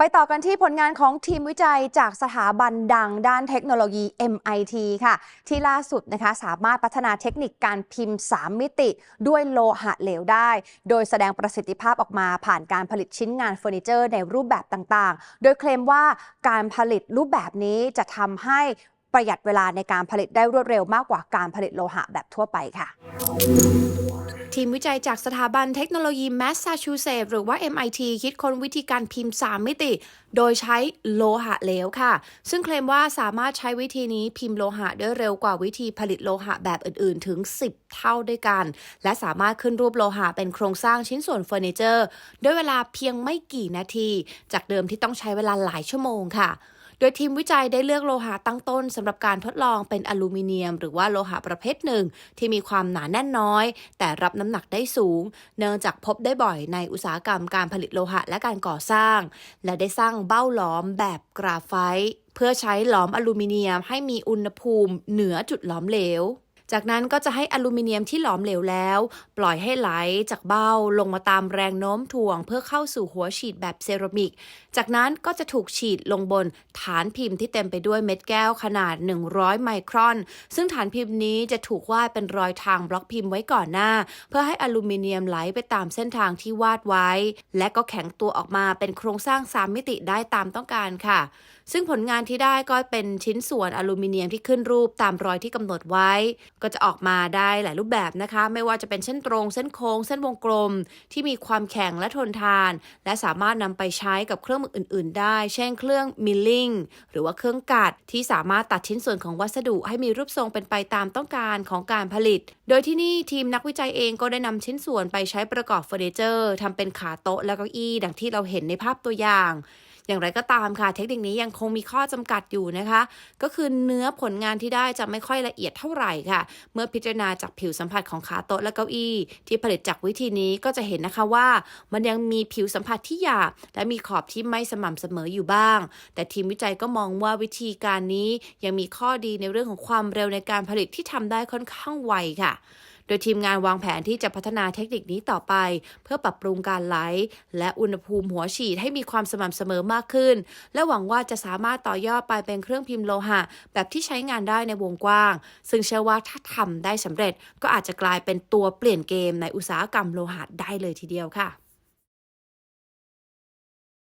ไปต่อกันที่ผลงานของทีมวิจัยจากสถาบันดังด้านเทคโนโลยี MIT ค่ะ ที่ล่าสุดนะคะสามารถพัฒนาเทคนิคการพิมพ์ 3 มิติด้วยโลหะเหลวได้ โดยแสดงประสิทธิภาพออกมาผ่านการผลิตชิ้นงานเฟอร์นิเจอร์ในรูปแบบต่างๆ โดยเคลมว่าการผลิตรูปแบบนี้จะทำให้ประหยัดเวลาในการผลิตได้รวดเร็วมากกว่าการผลิตโลหะแบบทั่วไปค่ะ ทีมวิจัยจากสถาบันเทคโนโลยีแมสซาชูเซตส์หรือว่า MIT คิดค้นวิธีการพิมพ์ 3 มิติ โดยใช้โลหะเหลวค่ะ ซึ่งเคลมว่าสามารถใช้วิธีนี้พิมพ์โลหะได้เร็วกว่าวิธีผลิตโลหะแบบอื่นๆ ถึง 10 เท่าด้วยกัน และสามารถขึ้นรูปโลหะเป็นโครงสร้างชิ้นส่วนเฟอร์นิเจอร์ด้วยเวลาเพียงไม่กี่นาที จากเดิมที่ต้องใช้เวลาหลายชั่วโมงค่ะ โดยทีมวิจัยได้เลือกโลหะตั้งต้นสำหรับการทดลองเป็นอลูมิเนียม หรือว่าโลหะประเภทหนึ่ง ที่มีความหนาแน่นน้อย แต่รับน้ำหนักได้สูง เนื่องจากพบได้บ่อยในอุตสาหกรรมการผลิตโลหะและการก่อสร้าง และได้สร้างเบ้าหลอมแบบกราไฟต์เพื่อใช้หลอมอลูมิเนียมให้มีอุณหภูมิเหนือจุดหลอมเหลว จากนั้นก็จะให้อลูมิเนียมที่หลอมเหลวแล้ว ปล่อยให้ไหลจากเบ้าลงมาตามแรงโน้มถ่วง เพื่อเข้าสู่หัวฉีดแบบเซรามิก จากนั้นก็จะถูกฉีดลงบนฐานพิมพ์ที่เต็มไปด้วยเม็ดแก้วขนาด 100 ไมครอน ซึ่งฐานพิมพ์นี้จะถูกวาดเป็นรอยทางบล็อกพิมพ์ไว้ก่อนหน้า เพื่อให้อลูมิเนียมไหลไปตามเส้นทางที่วาดไว้ และก็แข็งตัวออกมาเป็นโครงสร้างสามมิติได้ตามต้องการค่ะ ซึ่งผลงานที่ได้ก็เป็นชิ้นส่วนอลูมิเนียมที่ขึ้นรูปตามรอยที่กำหนดไว้ ก็จะออกมาได้หลายรูปแบบนะคะ ไม่ว่าจะเป็นเส้นตรง เส้นโค้ง เส้นวงกลม ที่มีความแข็งและทนทาน และสามารถนำไปใช้กับเครื่องมืออื่น ๆ ได้ เช่น เครื่องมิลลิ่งหรือว่าเครื่องกัดที่สามารถตัดชิ้นส่วนของวัสดุ ให้มีรูปทรงเป็นไปตามต้องการของการผลิต โดยที่นี่ทีมนักวิจัยเองก็ได้นำชิ้นส่วนไปใช้ประกอบเฟอร์นิเจอร์ทำเป็นขาโต๊ะและเก้าอี้ดังที่เราเห็นในภาพตัวอย่าง อย่างไรก็ตามค่ะ เทคนิคนี้ยังคงมีข้อจำกัดอยู่นะคะ ก็คือเนื้อผลงานที่ได้จะไม่ค่อยละเอียดเท่าไหร่ค่ะ เมื่อพิจารณาจากผิวสัมผัสของขาโต๊ะและเก้าอี้ ที่ผลิตจากวิธีนี้ก็จะเห็นนะคะว่า มันยังมีผิวสัมผัสที่หยาบและมีขอบที่ไม่สม่ำเสมออยู่บ้าง แต่ทีมวิจัยก็มองว่าวิธีการนี้ยังมีข้อดีในเรื่องของความเร็วในการผลิตที่ทำได้ค่อนข้างไวค่ะ โดยทีมงานวางแผนที่จะพัฒนาเทคนิคนี้ต่อไป เพื่อปรับปรุงการไหล และอุณหภูมิหัวฉีดให้มีความสม่ำเสมอมากขึ้น และหวังว่าจะสามารถต่อยอดไปเป็นเครื่องพิมพ์โลหะ แบบที่ใช้งานได้ในวงกว้าง ซึ่งเชื่อว่าถ้าทำได้สำเร็จก็อาจจะกลายเป็นตัวเปลี่ยนเกมในอุตสาหกรรมโลหะได้เลยทีเดียวค่ะ